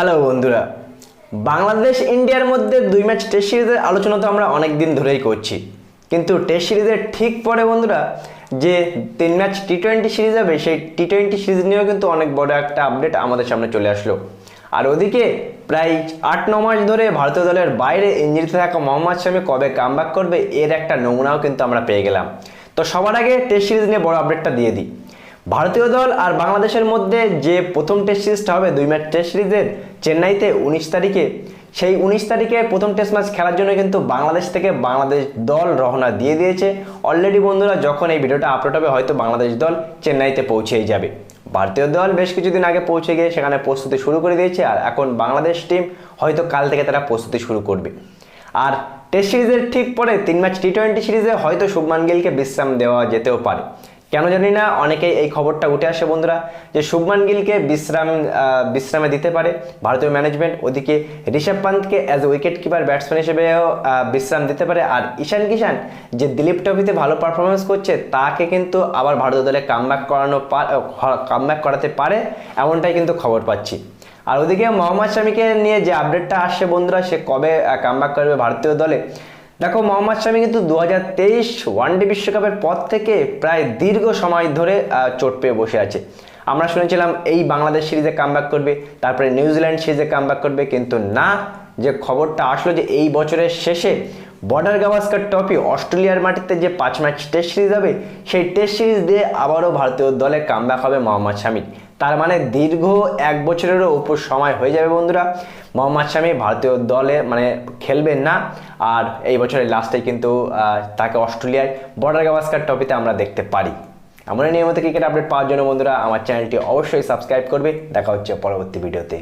Hello বন্ধুরা, বাংলাদেশ ইন্ডিয়ার মধ্যে দুই ম্যাচ টেস্ট সিরিজের আলোচনা তো আমরা অনেক দিন ধরেই করছি। কিন্তু টেস্ট সিরিজের ঠিক পরে বন্ধুরা, যে তিন ম্যাচ টি টোয়েন্টি সিরিজ হবে, সেই টি টোয়েন্টি সিরিজ নিয়েও কিন্তু অনেক বড় একটা আপডেট আমাদের সামনে চলে আসলো। আর ওদিকে প্রায় আট, ন মাস ধরে ভারতীয় দলের বাইরে ইঞ্জুরিতে থাকা মোহাম্মদ শামি কবে কামব্যাক করবে, এর একটা নমুনাও কিন্তু আমরা পেয়ে গেলাম। তো সবার আগে টেস্ট সিরিজ নিয়ে বড় আপডেটটা দিয়ে দিই। ভারতীয় দল আর বাংলাদেশের মধ্যে যে প্রথম টেস্ট সিরিজটা হবে, দুই ম্যাচ টেস্ট সিরিজের চেন্নাইতে উনিশ তারিখে। সেই উনিশ তারিখে প্রথম টেস্ট ম্যাচ খেলার জন্য কিন্তু বাংলাদেশ থেকে বাংলাদেশ দল রওনা দিয়ে দিয়েছে। অলরেডি বন্ধুরা, যখন এই ভিডিওটা আপলোড হবে, হয়তো বাংলাদেশ দল চেন্নাইতে পৌঁছেই যাবে। ভারতীয় দল বেশ কিছুদিন আগে পৌঁছে গিয়ে সেখানে প্রস্তুতি শুরু করে দিয়েছে আর এখন বাংলাদেশ টিম হয়তো কাল থেকে তারা প্রস্তুতি শুরু করবে। আর টেস্ট সিরিজের ঠিক পরে তিন ম্যাচ টি টোয়েন্টি সিরিজে হয়তো শুভমান গিলকে বিশ্রাম দেওয়া যেতেও পারে। কেন জানি না, অনেকেই এই খবরটা উঠে আসে বন্ধুরা, যে শুভমান গিলকে বিশ্রাম বিশ্রামে দিতে পারে ভারতীয় ম্যানেজমেন্ট ওদিকে ঋষভ পান্তকে অ্যাজ উইকেট কিপার ব্যাটসম্যান হিসেবেও বিশ্রাম দিতে পারে। আর ঈশান কিষান যে দিলীপ ট্রফিতে ভালো পারফরমেন্স করছে, তাকে কিন্তু আবার ভারতীয় দলে কামব্যাক করানো কামব্যাক করাতে পারে, এমনটাই কিন্তু খবর পাচ্ছি। আর ওদিকে মোহাম্মদ শামিকে নিয়ে যে আপডেটটা আসছে বন্ধুরা, সে কবে কামব্যাক করবে ভারতীয় দলে দেখো, মোহাম্মদ শামি কিন্তু দু হাজার তেইশ ওয়ানডে বিশ্বকাপের পর থেকে প্রায় দীর্ঘ সময় ধরে চোট পেয়ে বসে আছে। আমরা শুনেছিলাম এই বাংলাদেশ সিরিজে কামব্যাক করবে, তারপরে নিউজিল্যান্ড সিরিজে কামব্যাক করবে, কিন্তু না, যে খবরটা আসলো যে এই বছরের শেষে বর্ডার গাভাস্কার ট্রফি অস্ট্রেলিয়ার মাটিতে যে পাঁচ ম্যাচ টেস্ট সিরিজ হবে, সেই টেস্ট সিরিজ দিয়ে আবারও ভারতীয় দলে কামব্যাক হবে মোহাম্মদ শামির তার মানে দীর্ঘ এক বছরেরও উপর সময় হয়ে যাবে বন্ধুরা। মোহাম্মদ শামি ভারতীয় দলে মানে খেলবেন না, আর এই বছরের লাস্টে কিন্তু তাকে অস্ট্রেলিয়ায় বর্ডার গাভাস্কার ট্রফিতে আমরা দেখতে পারি। এমন নিয়মিত ক্রিকেট আপডেট পাওয়ার জন্য বন্ধুরা, আমার চ্যানেলটি অবশ্যই সাবস্ক্রাইব করবে। দেখা হচ্ছে পরবর্তী ভিডিওতে